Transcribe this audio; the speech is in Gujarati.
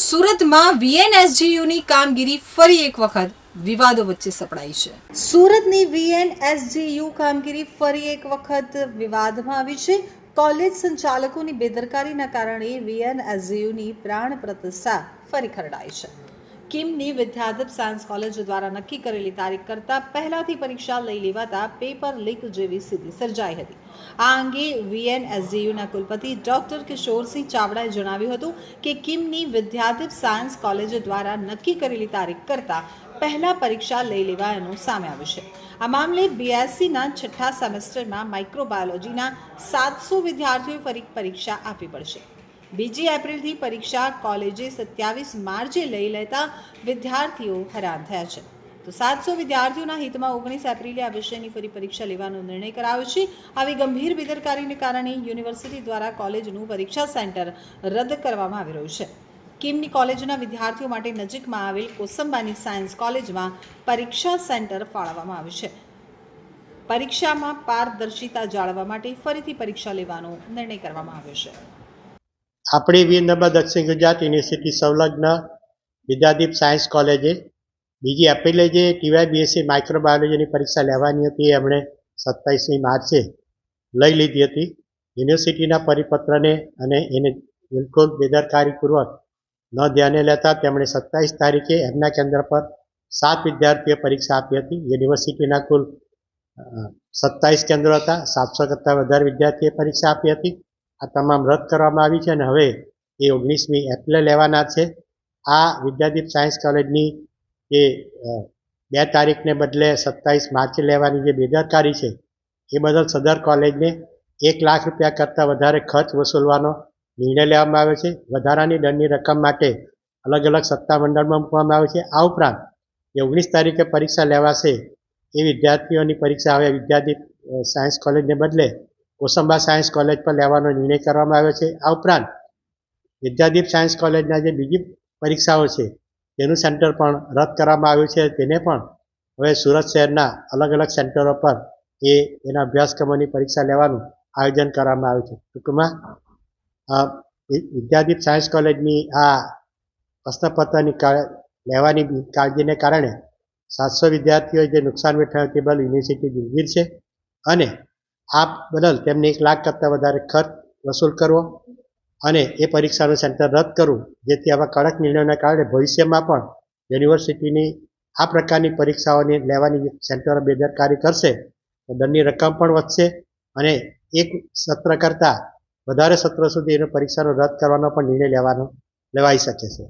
સુરતમાં વીએનએસજીયુની કામગીરી ફરી એક વખત વિવાદો વચ્ચે સપડાઈ છે. સુરતની વીએનએસજીયુ કામગીરી ફરી એક વખત વિવાદમાં આવી છે. કોલેજ સંચાલકોની બેદરકારીના કારણે વીએનએસજીયુની પ્રાણ પ્રતિષ્ઠા ફરી ખરડાઈ છે. કિમની વિદ્યાધીપ સાયન્સ કોલેજ દ્વારા નક્કી કરેલી તારીખ કરતાં પહેલાથી પરીક્ષા લઈ લેવાતા પેપર લીક જેવી સ્થિતિ સર્જાઈ હતી. આ અંગે વીએનએસજીયુના કુલપતિ ડોક્ટર કિશોરસિંહ ચાવડાએ જણાવ્યું હતું કે કિમની વિદ્યાધીપ સાયન્સ કોલેજ દ્વારા નક્કી કરેલી તારીખ કરતાં પહેલા પરીક્ષા લઈ લેવાયાનું સામે આવ્યું છે. આ મામલે બીએસસીના છઠ્ઠા સેમેસ્ટરમાં માઇક્રોબાયોલોજીના સાતસો વિદ્યાર્થીઓએ ફરી પરીક્ષા આપવી પડશે. બીજી એપ્રિલથી પરીક્ષા કોલેજે સત્યાવીસ માર્ચે લઈ લેતા વિદ્યાર્થીઓ હેરાન થયા છે. તો સાતસો વિદ્યાર્થીઓના હિતમાં ઓગણીસ એપ્રિલે આ વિષયની ફરી પરીક્ષા લેવાનો નિર્ણય કરાયો છે. આવી ગંભીર બેદરકારીને કારણે યુનિવર્સિટી દ્વારા કોલેજનું પરીક્ષા સેન્ટર રદ કરવામાં આવી રહ્યું છે. કિમની કોલેજના વિદ્યાર્થીઓ માટે નજીકમાં આવેલ કોસંબાની સાયન્સ કોલેજમાં પરીક્ષા સેન્ટર ફાળવવામાં આવ્યું છે. પરીક્ષામાં પારદર્શિતા જાળવવા માટે ફરીથી પરીક્ષા લેવાનો નિર્ણય કરવામાં આવ્યો છે. આપણી નર્મદા દક્ષિણ ગુજરાત યુનિવર્સિટી સંલગ્ન વિદ્યાદીપ સાયન્સ કોલેજે બીજી એપ્રિલે જે ટીવાય બીએસસી માઇક્રોબાયોલોજીની પરીક્ષા લેવાની હતી એમણે સત્તાવીસમી માર્ચે લઈ લીધી હતી. યુનિવર્સિટીના પરિપત્રને અને એને બિલકુલ બેદરકારીપૂર્વક ન ધ્યાને લેતા તેમણે સત્તાવીસ તારીખે એમના કેન્દ્ર પર સાત વિદ્યાર્થીઓએ પરીક્ષા આપી હતી. યુનિવર્સિટીના કુલ સત્તાવીસ કેન્દ્રો હતા. સાતસો કરતાં વધારે વિદ્યાર્થીએ પરીક્ષા આપી હતી. આ તમામ રદ કરવામાં આવી છે અને હવે એ ઓગણીસમી એપ્રિલે લેવાના છે. આ વિદ્યાદીપ સાયન્સ કોલેજની જે બે તારીખને બદલે સત્તાવીસ માર્ચે લેવાની જે બેદરકારી છે, એ બદલ સદર કોલેજને એક લાખ રૂપિયા કરતાં વધારે ખર્ચ વસૂલવાનો નિર્ણય લેવામાં આવ્યો છે. વધારાની દંડની રકમ માટે અલગ અલગ સત્તામંડળમાં મૂકવામાં આવે છે. આ ઉપરાંત જે ઓગણીસ તારીખે પરીક્ષા લેવાશે એ વિદ્યાર્થીઓની પરીક્ષા હવે વિદ્યાર્થી સાયન્સ કોલેજને બદલે કોસંબા સાયન્સ કોલેજ પર લેવાનો નિર્ણય કરવામાં આવ્યો છે. આ ઉપરાંત વિદ્યાદીપ સાયન્સ કોલેજના જે બીજી પરીક્ષાઓ છે, તેનું સેન્ટર પણ રદ કરવામાં આવ્યું છે. તેને પણ હવે સુરત શહેરના અલગ અલગ સેન્ટરો પર એ એના અભ્યાસક્રમોની પરીક્ષા લેવાનું આયોજન કરવામાં આવ્યું છે. ટૂંકમાં વિદ્યાદીપ સાયન્સ કોલેજની આ પ્રશ્નપત્રની લેવાની કાળજીને કારણે સાતસો વિદ્યાર્થીઓએ જે નુકસાન વેઠાયું તે યુનિવર્સિટી દિલગીર છે અને આ બદલ તેમને એક લાખ કરતાં વધારે ખર્ચ વસૂલ કરવો અને એ પરીક્ષાનું સેન્ટર રદ કરવું, જેથી આવા કડક નિર્ણયોના કારણે ભવિષ્યમાં પણ યુનિવર્સિટીની આ પ્રકારની પરીક્ષાઓની લેવાની સેન્ટરો બેદરકારી કરશે, તો દંડની રકમ પણ વધશે અને એક સત્ર કરતાં વધારે સત્ર સુધી એનો પરીક્ષાનો રદ કરવાનો પણ નિર્ણય લેવાનો, લેવાઈ શકે છે.